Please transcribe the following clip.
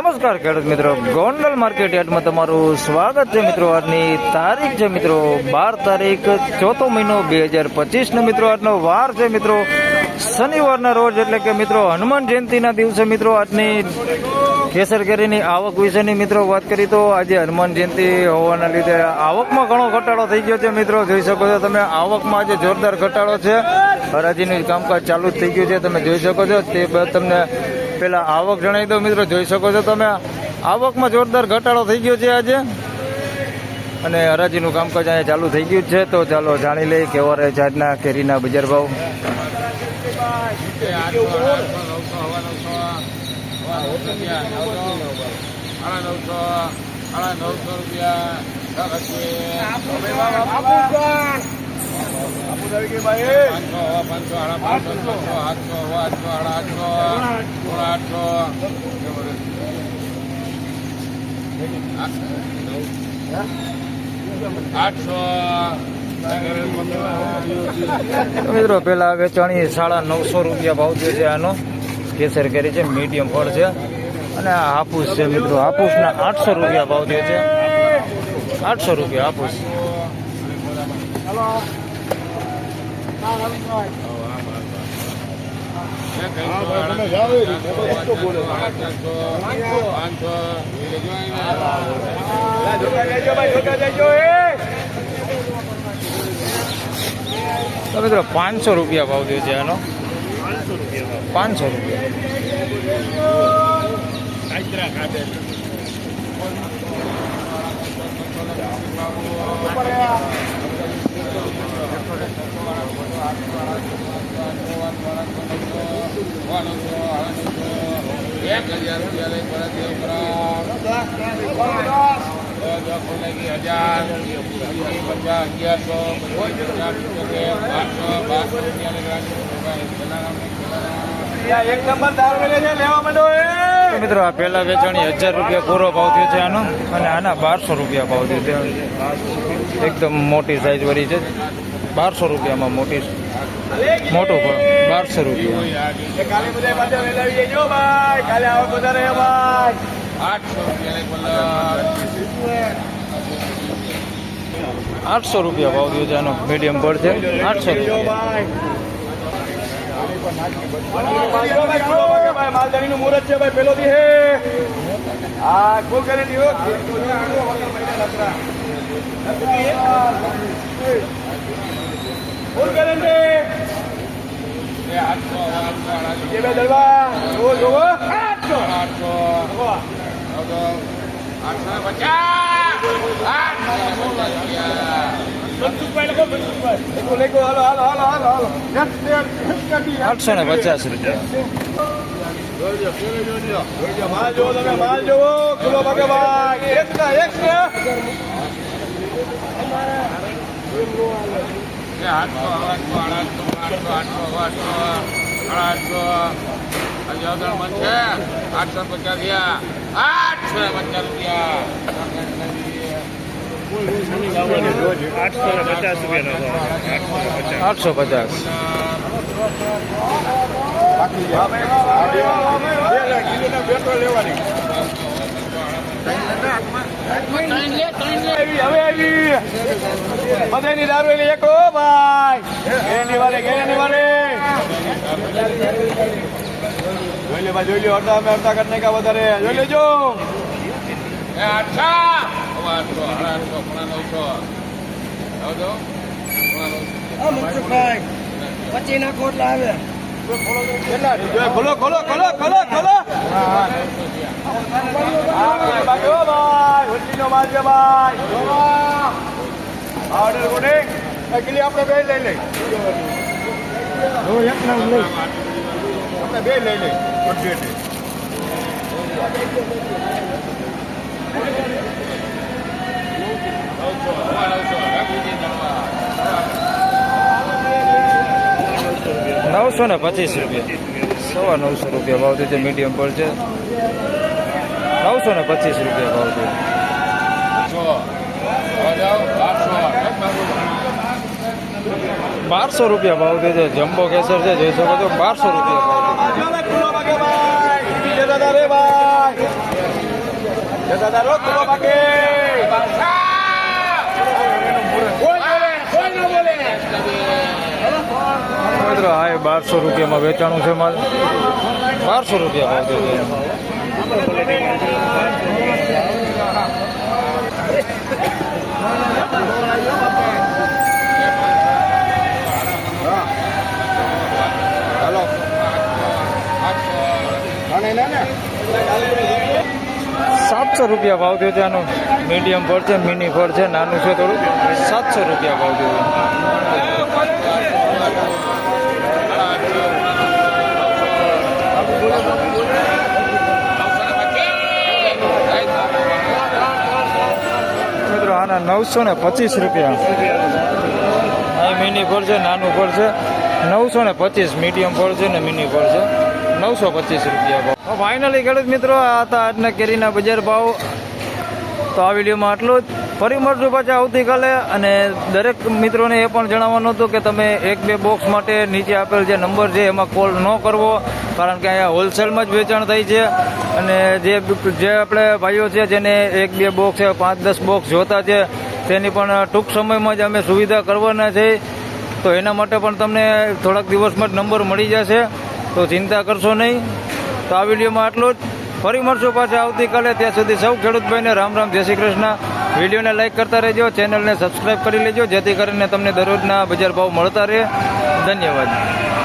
નમસ્કાર ખેડૂત મિત્રો. ગોંડલ માર્કેટ યાર્ડમાં તમારું સ્વાગત છે મિત્રો. આજની તારીખ છે મિત્રો, બાર તારીખ, ચોથો મહિનો બે હજાર પચીસનો મિત્રો. આજનો વાર છે મિત્રો, શનિવારના રોજ. એટલે કે મિત્રો, હનુમાન જયંતિના દિવસે મિત્રો, આજની કેસર કેરીની આવક વિશેની મિત્રો વાત કરી તો આજે હનુમાન જયંતિ હોવાના લીધે આવકમાં ઘણો ઘટાડો થઈ ગયો છે મિત્રો. જોઈ શકો છો તમે, આવકમાં આજે જોરદાર ઘટાડો છે. હરાજીનું કામકાજ ચાલુ જ થઈ ગયું છે. તમે જોઈ શકો છો તે તમને પેલા આવક જણાવી દો મિત્રો જોઈ શકો છો તમે આવકમાં જોરદાર ઘટાડો થઈ ગયો છે આજે અને હરાજીનું કામકાજ અહીંયા ચાલુ થઈ ગયું છે તો ચાલો જાણી લઈએ કેવા રહે આજના કેરીના બજાર ભાવ આઠસો તો મિત્રો, પેલા વેચાણી સાડા નવસો રૂપિયા ભાવ થયો છે આનો. કેસર કેરી છે, મીડિયમ ફળ છે. અને આ હાફૂસ છે મિત્રો. હાફૂસના આઠસો રૂપિયા ભાવ થયો છે. આઠસો રૂપિયા હાપુસ. તો મિત્રો પાંચસો રૂપિયા ભાવ થયો છે આનો. પાંચસો રૂપિયા. હજાર પચાસ અગિયારસો મિત્રો, આ પહેલા વેચાણી હજાર રૂપિયા પૂરો ભાવ થયો છે આનો અને આના બારસો રૂપિયા ભાવ થયો છે. એકદમ મોટી સાઈઝ વાળી છે. બારસો રૂપિયામાં મોટી મોટું ફળ બારસો રૂપિયા. આઠસો રૂપિયા ભાવ થયો છે આનો મીડિયમ ફળ છે. આઠસો રૂપિયા. માલધારી નું મુહૂર્ત છે ભાઈ પેલો દી હે આ કોલ કરી ફૂલ કરે છે જે બે દરવા જોવો જોવો આઠસો. આઠસો. આઠસો પચાસ. મનસુખભાઈ લખો મનસુખભાઈ લેખો લેખો હાલો હાલો હાલો હાલો હાલો. આઠસો ને પચાસ રૂપિયા. માલ જોવો તમે માલ જોવો કિલો ભાગે ભાઈ એક ને એક ને. આઠસો આઠસો આઠસો આઠસો આઠસો આઠસો અજોદર મન છે આઠસો પચાસ. રૂપિયા આઠસો પચાસ. રૂપિયા આઠસો પચાસ હવે બધાની દારૂ એટલે એક ભાઈ. ગેરેની વારે ગેરેની વારે. જોઈ લે ભાઈ જોઈ લે અડધા અમે અડધા કરીને કા વધારે. જોઈ લેજો. આઠસો આઠસો આઠસો પોણા નવસો. આવજો પછી ના કોટલા આવે. ખોલો ખોલો ખોલો ખોલો ખોલો. હા બાકી હો ભાઈ હોટલીનો માલ છે ભાઈ ઓર્ડર કોને એકલી આપણે બે લઈ લઈ. આપણે બે લઈ લઈ. નવસો ને પચીસ રૂપિયા. સવા નવસો રૂપિયા ભાવ છે મીડિયમ પર છે. નવસો ને પચીસ રૂપિયા ભાવ છો જાઓ બારસો બારસો રૂપિયા ભાવ થયો છે. જમ્બો કેસર છે જોઈ શકો છો. બારસો રૂપિયા ભાવ થયો મિત્રો હા એ બારસો રૂપિયામાં વેચાણું છે માલ. બારસો રૂપિયા ભાવ છે. સાતસો રૂપિયા ભાવ થયો છે મીડિયમ ફળ છે મિની ફળ છે, નાનું છે થોડું. સાતસો રૂપિયા ભાવ થયો આના નવસો ને પચીસ રૂપિયા. આ મિની ફળ છે, નાનું ફળ છે. નવસો ને પચીસ મીડિયમ ફળ છે ને મિની ફળ છે. નવસો પચીસ રૂપિયા ભાવ. ફાઇનલી ખેડૂત મિત્રો, આ હતા આજના કેરીના બજાર ભાવ. તો આ વિડીયોમાં આટલું જ. ફરી મળશું પાછા આવતીકાલે અને દરેક મિત્રોને એ પણ જણાવવાનું હતું કે તમે એક બે બોક્સ માટે નીચે આપેલ જે નંબર છે, એમાં કોલ ન કરવો, કારણ કે અહીંયા હોલસેલમાં જ વેચાણ થાય છે. અને જે જે આપણે ભાઈઓ છે, જેને એક બે બોક્સ છે, પાંચ દસ બોક્સ જોતા છે, તેની પણ ટૂંક સમયમાં જ અમે સુવિધા કરવાના છે. તો એના માટે પણ તમને થોડાક દિવસમાં જ નંબર મળી જશે. તો ચિંતા કરશો નહીં. તો આ વિડીયોમાં આટલું જ. ફરી મળશું પાછા આવતીકાલે. ત્યાં સુધી સૌ ખેડૂતભાઈને રામ રામ, જય શ્રી કૃષ્ણ. વિડીયોને લાઇક કરતા રહેજો, ચેનલને સબસ્ક્રાઈબ કરી લેજો, જેથી કરીને તમને દરરોજના બજાર ભાવ મળતા રહે. ધન્યવાદ.